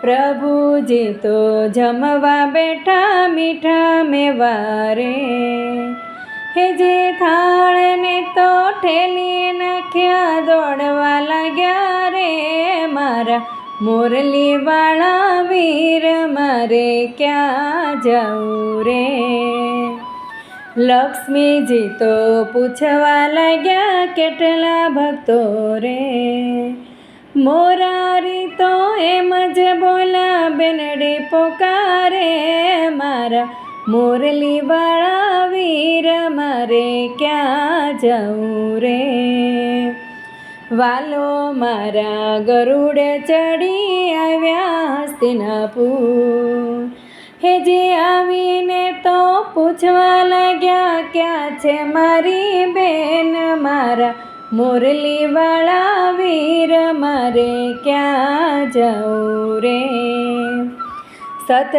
પ્રભુજી તો જમવા બેઠા મીઠા મેવારે, હે જે થાળને તો ઠેલી નાખ્યા દોડવા લાગ્યા રે, મારા મુરલીવાળા વીર મારે ક્યાં જવું રે? લક્ષ્મીજી તો પૂછવા લાગ્યા, કેટલા ભક્તો રે? મોરારી તો એમ જ બોલા, બેનડી પોકારે મારા મોરલી વાળા વીર, મારે ક્યાં જવું રે? વાલો મારા ગરુડ ચડી આવ્યા હસ્તિનાપુર હે જે આવીને તો પૂછવા લાગ્યા, ક્યાં છે મારી બેન? મારા મોરલીવાળા વીર મારે ક્યાં જવું રે? સત